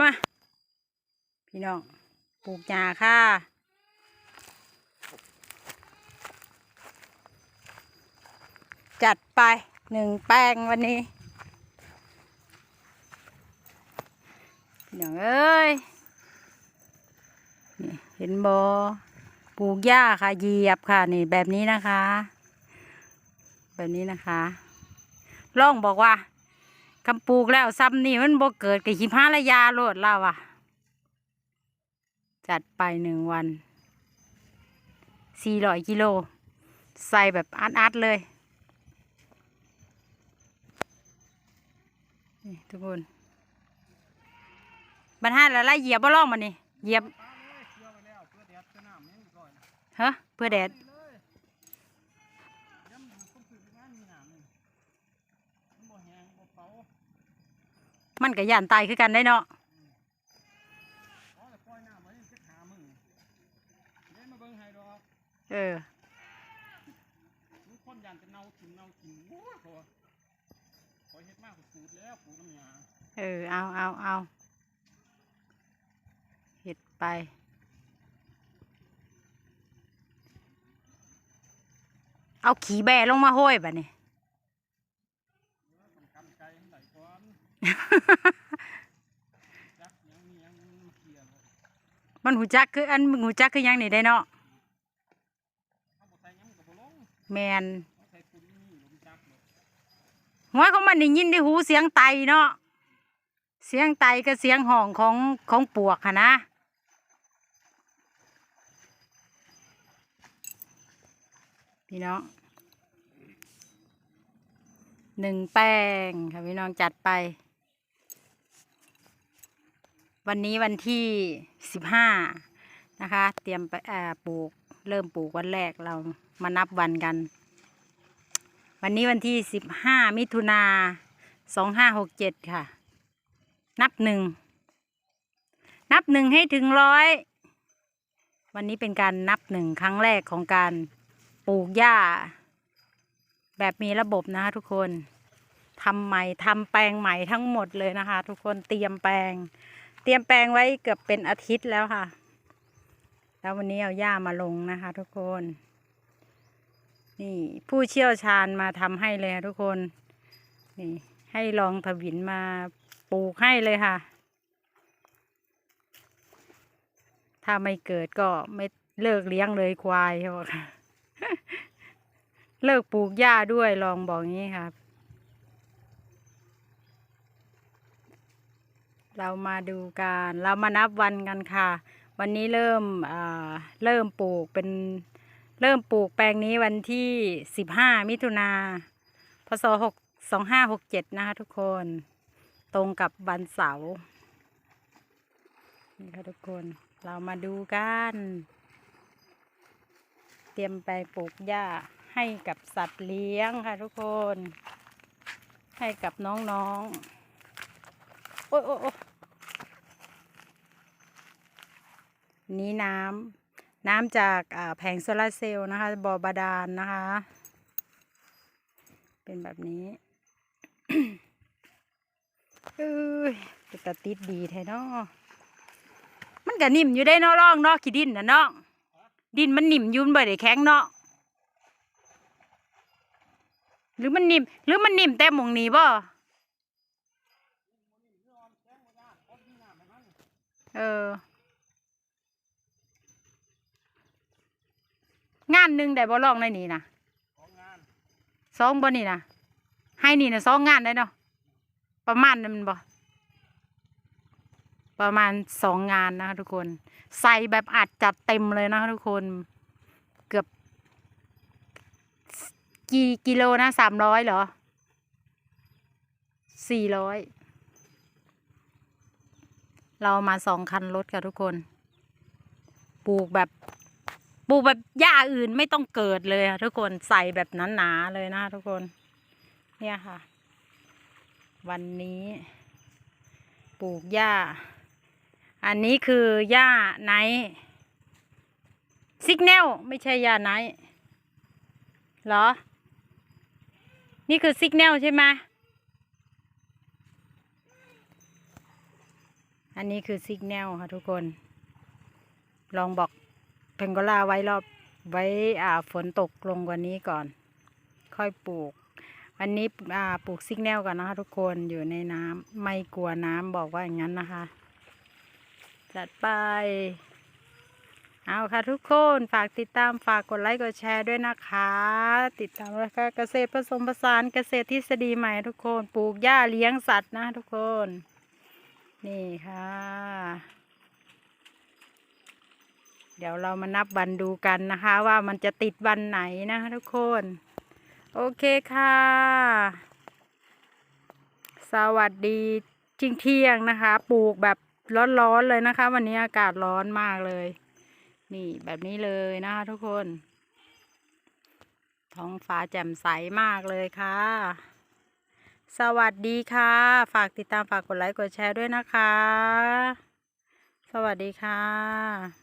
มา พี่น้อง ปลูกหญ้าค่ะ จัดไปหนึ่งแป้งวันนี้ พี่น้องเอ้ย นี่เห็นบอปลูกหญ้าค่ะเหยียบค่ะ นี่แบบนี้นะคะ แบบนี้นะคะล่องบอกว่า คำปลูกแล้วซ้ำนี่มันบ่เกิดกับหิมะระยาโลดแล้วอะ จัดไปหนึ่งวันสี่ร้อยกิโล ใส่แบบอัดๆเลยนี่ทุกคนบรรทัดล้วไล่เหยียบบ่ล่องมันนี่เหยียบฮะเพื่อแดด มันก็ย่านตายคือกันได้เนาะเออคนยันจะเน่ากินเน่ากินโอ้ยพอคอยเฮ็ดมากกว่าสูตรแล้วปลูกน้ำยาเออเอาเอาเอาเห็ดไปเอาขี่แบลงมาห้อยแบบนี้ต้องกันไกลให้ไหลก่อนจักยัง มันหูจักคืออันหูจักคือยังนี่ได้เนาะแมนเอาใส่ปุ๋ยนี่ลงจักเลยหัวของมันได้ยินได้หูเสียงไตเนาะเสียงไตกับเสียงห้องของของปวกค่ะนะพี่น้องหนึ่งแป้งค่ะพี่น้องจัดไป วันนี้วันที่สิบห้านะคะ เตรียมไปปลูกเริ่มปลูกวันแรกเรามานับวันกัน วันนี้วันที่สิบห้ามิถุนาสองห้าหกเจ็ดค่ะ นับหนึ่งนับหนึ่งให้ถึงร้อยวันนี้เป็นการนับหนึ่งครั้งแรกของการปลูกหญ้า แบบมีระบบนะคะทุกคนทำใหม่ทำแปลงใหม่ทั้งหมดเลยนะคะ ทุกคนเตรียมแปลง เตรียมแปลงไว้เกือบเป็นอาทิตย์แล้วค่ะ แล้ววันนี้เอาหญ้ามาลงนะคะ ทุกคน นี่ผู้เชี่ยวชาญมาทำให้เลยทุกคน นี่ ให้ลองถวินมาปลูกให้เลยค่ะ ถ้าไม่เกิดก็ไม่เลิกเลี้ยงเลยควายเขาบอกเลิกปลูกหญ้าด้วยลองบอกงี้ครั เรามาดูกันเรามานับวันกันค่ะ วันนี้เริ่มเริ่มปลูกเป็นเริ่มปลูกแปลงนี้วันที่สิบห้ามิถุนาพศหกสองห้าหกเจ็ดนะคะทุกคน ตรงกับวันเสาร์นี่ค่ะทุกคนเรามาดูกัน เตรียมไปปลูกหญ้าให้กับสัตว์เลี้ยงค่ะทุกคน ให้กับน้องๆ อ้ยโอ้ยโอ้ยนี่น้ำน้ำจากาแผงโซลาร์เซลล์นะคะบ่อบาดาลนนะคะ เป็นแบบนี้เอ้ยเป็นตาติดดีแท้เนาะมันก็นิ่มอยู่ได้เนาะร่องเนาะขี้ดินนะเนาะดินมันนิ่มยุ่นบ่ได้แข็งเนาะหรือมันนิ่มหรือมันนิ่มแต่หมองนี้บ่ เออ งานหนึ่งได้บ่ลองในนี่นะของงานสองบ่นี่นะให้นี่นะสองงานได้เนาะประมาณนั้นแมันบ่ประมาณสองงานนะคะทุกคน ใส่แบบอัดจัดเต็มเลยนะคะทุกคนเกือบ กี่กิโลนะสามร้อยเหรอสี่ร้อย เรามาสองคันรถค่ะทุกคน ปลูกแบบ ปลูกแบบหญ้าอื่นไม่ต้องเกิดเลยค่ะทุกคนใส่แบบหนาๆเลยนะทุกคน เนี่ยค่ะ วันนี้ ปลูกหญ้า อันนี้คือหญ้าไนซิกแนลไม่ใช่หญ้าไนเหรอ นี่คือซิกแนลใช่ไหม อันนี้คือซิกแนลค่ะทุกคน ลองบอกเพงโกลาไว้รอบไว้อ่าฝนตกลงกว่านี้ก่อน ค่อยปลูกวันนี้อ่าปลูกซิกแนลก่อนนะคะทุกคนอยู่ในน้ำไม่กลัวน้ำบอกว่าอย่างนั้นนะคะ จัดไป เอาค่ะทุกคนฝากติดตามฝากกดไลค์กดแชร์ด้วยนะคะ ติดตามรายการเกษตรผสมผสานเกษตรทฤษฎีใหม่ทุกคน ปลูกหญ้าเลี้ยงสัตว์นะทุกคน นี่ค่ะ เดี๋ยวเรามานับวันดูกันนะคะ ว่ามันจะติดวันไหนนะคะทุกคน โอเคค่ะ สวัสดีจริงเที่ยงนะคะ ปลูกแบบร้อนๆเลยนะคะ วันนี้อากาศร้อนมากเลย นี่แบบนี้เลยนะคะทุกคน ท้องฟ้าแจ่มใสมากเลยค่ะ สวัสดีค่ะ ฝากติดตามฝากกดไลค์กดแชร์ด้วยนะคะ สวัสดีค่ะ